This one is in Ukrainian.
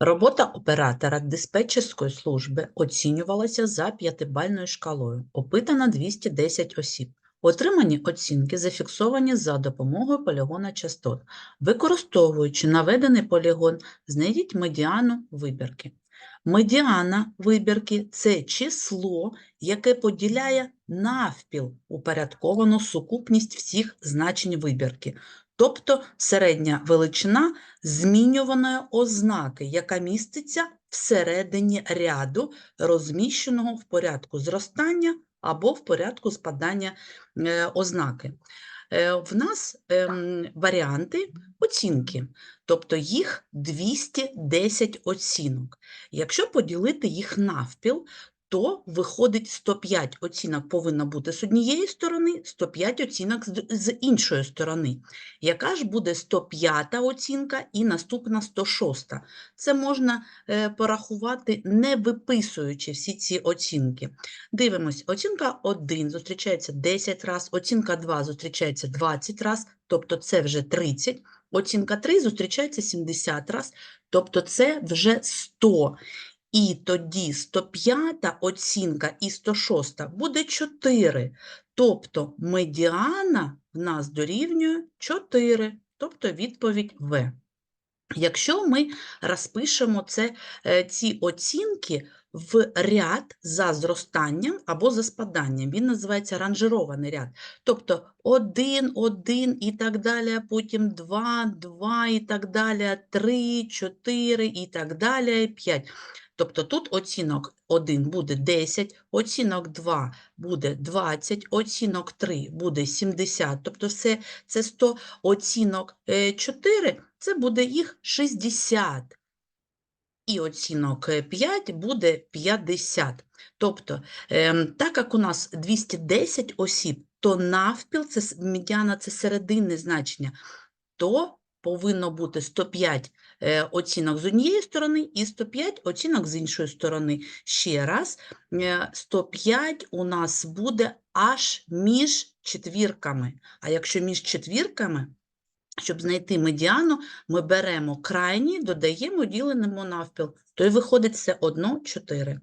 Робота оператора диспетчерської служби оцінювалася за п'ятибальною шкалою. Опитано 210 осіб. Отримані оцінки зафіксовані за допомогою полігона частот. Використовуючи наведений полігон, знайдіть медіану вибірки. Медіана вибірки – це число, яке поділяє навпіл упорядковану сукупність всіх значень вибірки, тобто середня величина змінюваної ознаки, яка міститься всередині ряду, розміщеного в порядку зростання або в порядку спадання е, ознаки. Е, В нас ем, варіанти оцінки, тобто їх 210 оцінок. Якщо поділити їх навпіл, то виходить 105 оцінок повинно бути з однієї сторони, 105 оцінок з- іншої сторони. Яка ж буде 105 оцінка і наступна 106? Це можна е, порахувати, не виписуючи всі ці оцінки. Дивимось, оцінка 1 зустрічається 10 разів, оцінка 2 зустрічається 20 разів, тобто це вже 30. Оцінка 3 зустрічається 70 разів, тобто це вже 100. І тоді 105 оцінка і 106 буде 4. Тобто медіана в нас дорівнює 4, тобто відповідь В. Якщо ми розпишемо це, е, ці оцінки в ряд за зростанням або за спаданням, він називається ранжирований ряд. Тобто 1, 1 і так далі, потім 2, 2 і так далі, 3, 4 і так далі, 5. Тобто тут оцінок 1 буде 10, оцінок 2 буде 20, оцінок 3 буде 70, тобто все це 100, оцінок е, 4 це буде їх 60. І оцінок 5 буде 50. Тобто, ем, так як у нас 210 осіб, то навпіл, це медіана це серединне значення, то повинно бути 105 е, оцінок з однієї сторони і 105 оцінок з іншої сторони. Ще раз, е, 105 у нас буде аж між четвірками. А якщо між четвірками, щоб знайти медіану, ми беремо крайні, додаємо, ділимо навпіл, то й виходить все одно 4.